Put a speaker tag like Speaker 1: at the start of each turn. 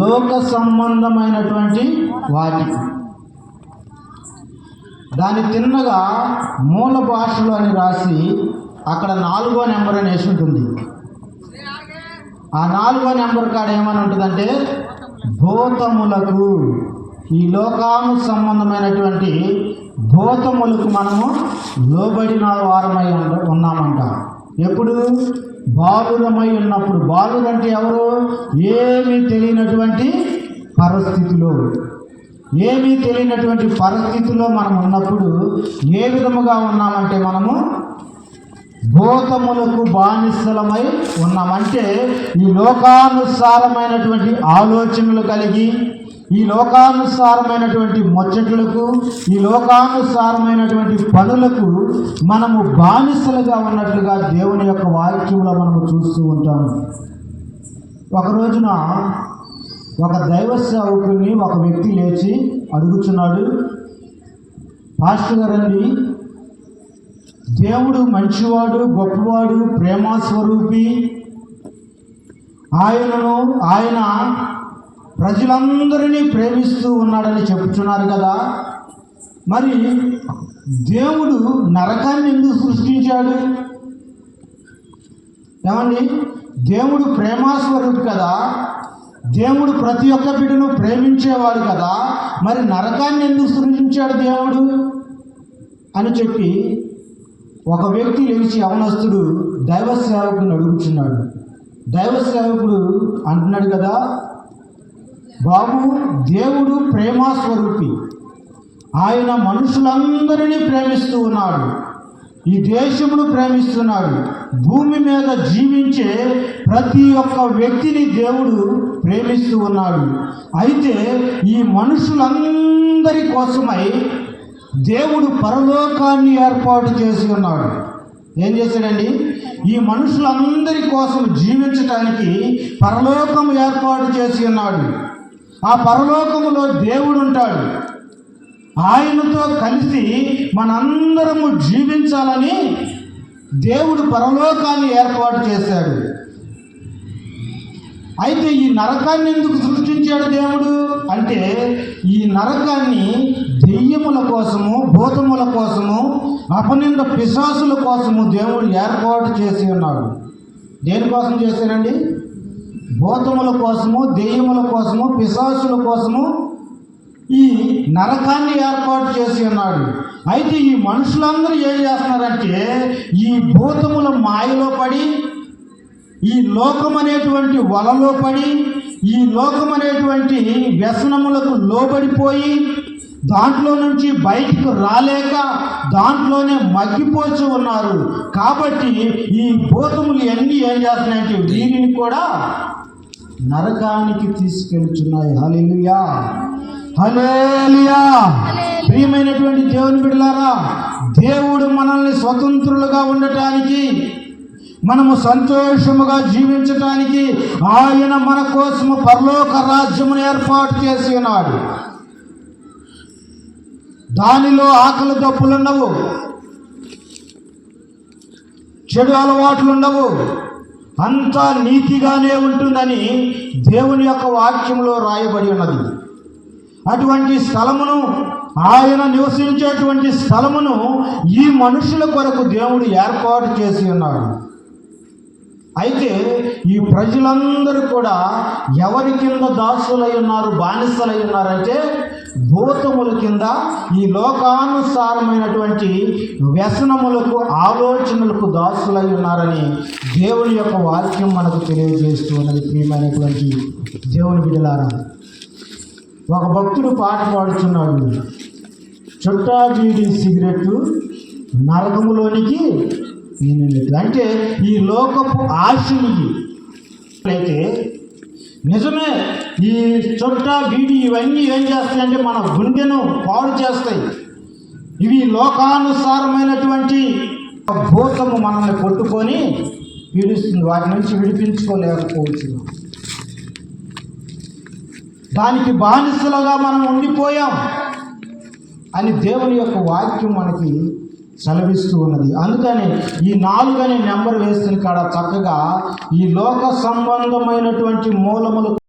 Speaker 1: లోక సంబంధమైనటువంటి వాటికి దాన్ని తిన్నగా మూల భాషలో అని రాసి అక్కడ నాలుగో నెంబర్ అని వేసి ఉంటుంది. ఆ నాలుగో నెంబర్ కాడ ఏమని ఉంటుందంటే భూతములకు ఈ లోకాము సంబంధమైనటువంటి భూతములకు మనము లోబడిన వారమై ఉన్నామంట. ఎప్పుడు? బాలురమై ఉన్నప్పుడు బాలురు అంటే ఎవరు? ఏమీ తెలియనటువంటి పరిస్థితిలో. ఏమీ తెలియనటువంటి పరిస్థితిలో మనం ఉన్నప్పుడు ఏ విధముగా ఉన్నామంటే మనము భూతములకు బానిసలమై ఉన్నామంటే ఈ లోకానుసారమైనటువంటి ఆలోచనలు కలిగి ఈ లోకానుసారమైనటువంటి ముచ్చట్లకు ఈ లోకానుసారమైనటువంటి పనులకు మనము బానిసలుగా ఉన్నట్లుగా దేవుని యొక్క వాక్యంలో మనము చూస్తూ ఉంటాము ఒక రోజున ఒక దైవ సేవకుని ఒక వ్యక్తి లేచి అడుగుచున్నాడు పాస్టర్ గారండి దేవుడు మంచివాడు గొప్పవాడు ప్రేమస్వరూపి ఆయనను ఆయన ప్రజలందరినీ ప్రేమిస్తూ ఉన్నాడని చెప్తున్నారు కదా. మరి దేవుడు నరకాన్ని ఎందుకు సృష్టించాడు? ఏమండి? దేవుడు ప్రేమాస్వరూపి కదా. దేవుడు ప్రతి ఒక్క బిడ్డను ప్రేమించేవాడు కదా. మరి నరకాన్ని ఎందుకు సృష్టించాడు దేవుడు? అని చెప్పి ఒక వ్యక్తి లేచి అవనస్తుడు దైవ సేవకుని అడుగుతున్నాడు దైవ సేవకుడు అంటున్నాడు కదా బాబు దేవుడు ప్రేమాస్వరూపి ఆయన మనుషులందరినీ ప్రేమిస్తూ ఉన్నాడు. ఈ దేశమును ప్రేమిస్తున్నాడు. భూమి మీద జీవించే ప్రతి ఒక్క వ్యక్తిని దేవుడు ప్రేమిస్తూ ఉన్నాడు. అయితే ఈ మనుషులందరి కోసమై దేవుడు పరలోకాన్ని ఏర్పాటు చేసి ఉన్నాడు. ఏం చేశాడండి ఈ మనుషులందరి కోసం జీవించటానికి పరలోకం ఏర్పాటు చేసి ఉన్నాడు. ఆ పరలోకములో దేవుడు ఉంటాడు. ఆయనతో కలిసి మనందరము జీవించాలని దేవుడు పరలోకాన్ని ఏర్పాటు చేశాడు. అయితే ఈ నరకాన్ని ఎందుకు సృష్టించాడు దేవుడు? అంటే ఈ నరకాన్ని దెయ్యముల కోసము భూతముల కోసము అపనింద పిశాసుల కోసము దేవుడు ఏర్పాటు చేసి ఉన్నాడు. దేనికోసం చేశానండి భూతముల కోసము దెయ్యముల కోసము పిశాసుల కోసము ఈ నరకాన్ని ఏర్పాటు చేసి ఉన్నాడు. అయితే ఈ మనుషులందరూ ఏం చేస్తున్నారంటే ఈ భూతముల మాయలో పడి ఈ లోకం అనేటువంటి వలలో పడి ఈ లోకం అనేటువంటి వ్యసనములకు లోబడిపోయి దాంట్లో నుంచి బయటికి రాలేక దాంట్లోనే మగ్గిపోతూ ఉన్నారు. కాబట్టి ఈ భూతములు అన్నీ ఏం చేస్తున్నాయంటే వీరిని కూడా నరకానికి తీసుకెళ్తున్నాయి. హల్లెలూయా. హల్లెలూయా. ప్రియమైనటువంటి దేవుని బిడ్డలారా దేవుడు మనల్ని స్వతంత్రులుగా ఉండటానికి మనము సంతోషముగా జీవించటానికి ఆయన మన కోసము పరలోక రాజ్యమును ఏర్పాటు చేసి ఉన్నాడు. దానిలో ఆకలి తప్పులుండవు చెడు అలవాట్లు ఉండవు అంతా నీతిగానే ఉంటుందని దేవుని యొక్క వాక్యంలో రాయబడి ఉన్నది. అటువంటి స్థలమును ఆయన నివసించేటువంటి స్థలమును ఈ మనుషుల కొరకు దేవుడు ఏర్పాటు చేసి ఉన్నాడు. అయితే ఈ ప్రజలందరూ కూడా ఎవరి కింద దాసులై ఉన్నారు బానిసలై ఉన్నారంటే భూతముల కింద ఈ లోకానుసారమైనటువంటి వ్యసనములకు ఆలోచనలకు దాసులై ఉన్నారని దేవుని యొక్క వాక్యం మనకు తెలియజేస్తూ ఉన్నది ప్రియమైనటువంటి దేవుని బిడలారా ఒక భక్తుడు పాట పాడుతున్నాడు. చుట్టాజీడి సిగరెట్ నరకములోనికి అంటే ఈ లోకపు ఆశలు అయితే నిజమే ఈ చుట్ట బీడి ఇవన్నీ ఏం చేస్తాయంటే మన గుండెను పాడు చేస్తాయి. ఇవి లోకానుసారమైనటువంటి భూతము మనల్ని కొట్టుకొని పీడిస్తుంది. వాటి నుంచి విడిపించుకోలేకపోవచ్చు. దానికి బానిసలుగా మనం ఉండిపోయాం అని దేవుని యొక్క వాక్యం మనకి సెలవిస్తూ ఉన్నది. అందుకని ఈ నాలుగని నెంబర్ వేసిన కాడ చక్కగా ఈ లోక సంబంధమైనటువంటి మూలములు